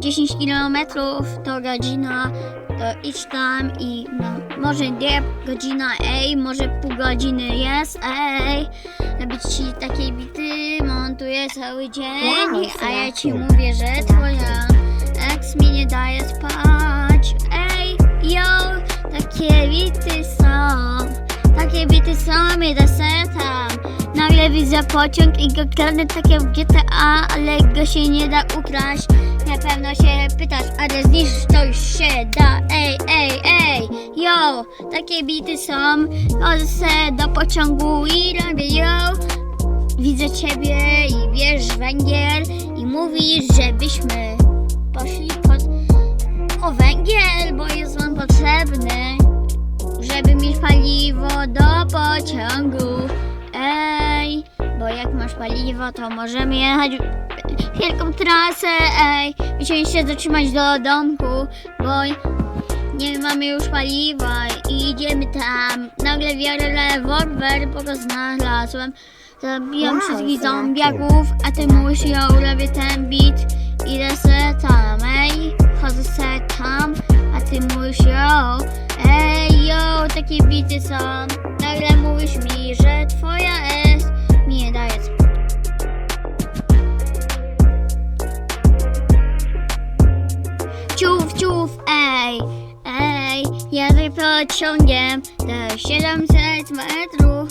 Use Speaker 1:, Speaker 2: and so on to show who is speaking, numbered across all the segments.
Speaker 1: 10 km to godzina, to idź tam i no, może nie godzina, ej, może pół godziny jest, ej. Robić ci takie bity, montuję cały dzień, a ja ci mówię, że twoja ex mi nie daje spać, ej, yo, takie bity są, takie bity są, da tam. Nagle widzę pociąg i go kradnę takie w GTA, ale go się nie da ukraść. Na pewno się pytasz, ale zniszczyć to już się da. Ej, ej, ej, yo, takie bity są. Chodzę do pociągu i robię yo. Widzę ciebie i wiesz węgiel i mówisz, żebyśmy poszli pod o węgiel, bo jest on potrzebny, żeby mieć paliwo do pociągu. Ej, bo jak masz paliwo, to możemy jechać wielką trasę, ej. Musimy się zatrzymać do domku, bo nie mamy już paliwa i idziemy tam. Nagle biorę rewolwer, bo go znalazłem. Zabijam
Speaker 2: Wow,
Speaker 1: wszystkich zombiaków, a ty mówisz, ja robię ten beat. Idę se tam, ej, chodzę se tam, a ty mówisz, yo, ej, yo, takie bity są. Nagle mówisz mi, że twoja S mi nie daje spokój. Ciuf, ciuf, ej, ej, jadę pociągiem do 700 metrów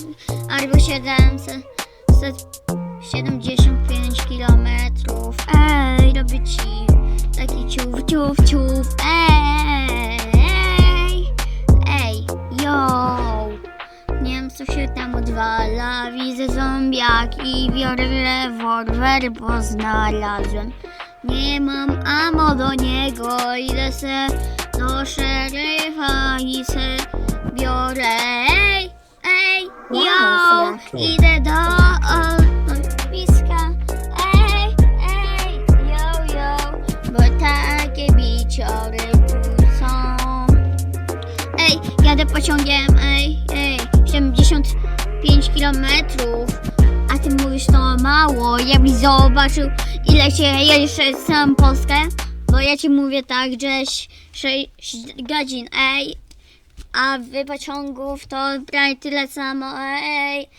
Speaker 1: albo 775 kilometrów. Ej, robię ci taki ciuf, ciuf, ciuf, Co się tam odwala, widzę zombiaki, biorę rewolwer, bo znalazłem. Nie mam amo do niego, idę se do szeryfa i se biorę. Ej, ej,
Speaker 2: Wow,
Speaker 1: yo, idę do lotniska. Ej, ej, yo, yo, bo takie biciory tu są. Ej, jadę pociągiem, ej, ej, 75 kilometrów. A ty mówisz to mało, jakbyś zobaczył ile się jedzie sam Polskę. Bo ja ci mówię tak, że 6 godzin, ej. A wy pociągów to prawie tyle samo, ej.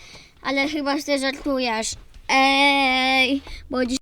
Speaker 1: Ale chyba ty żartujesz, ej. Bo dziś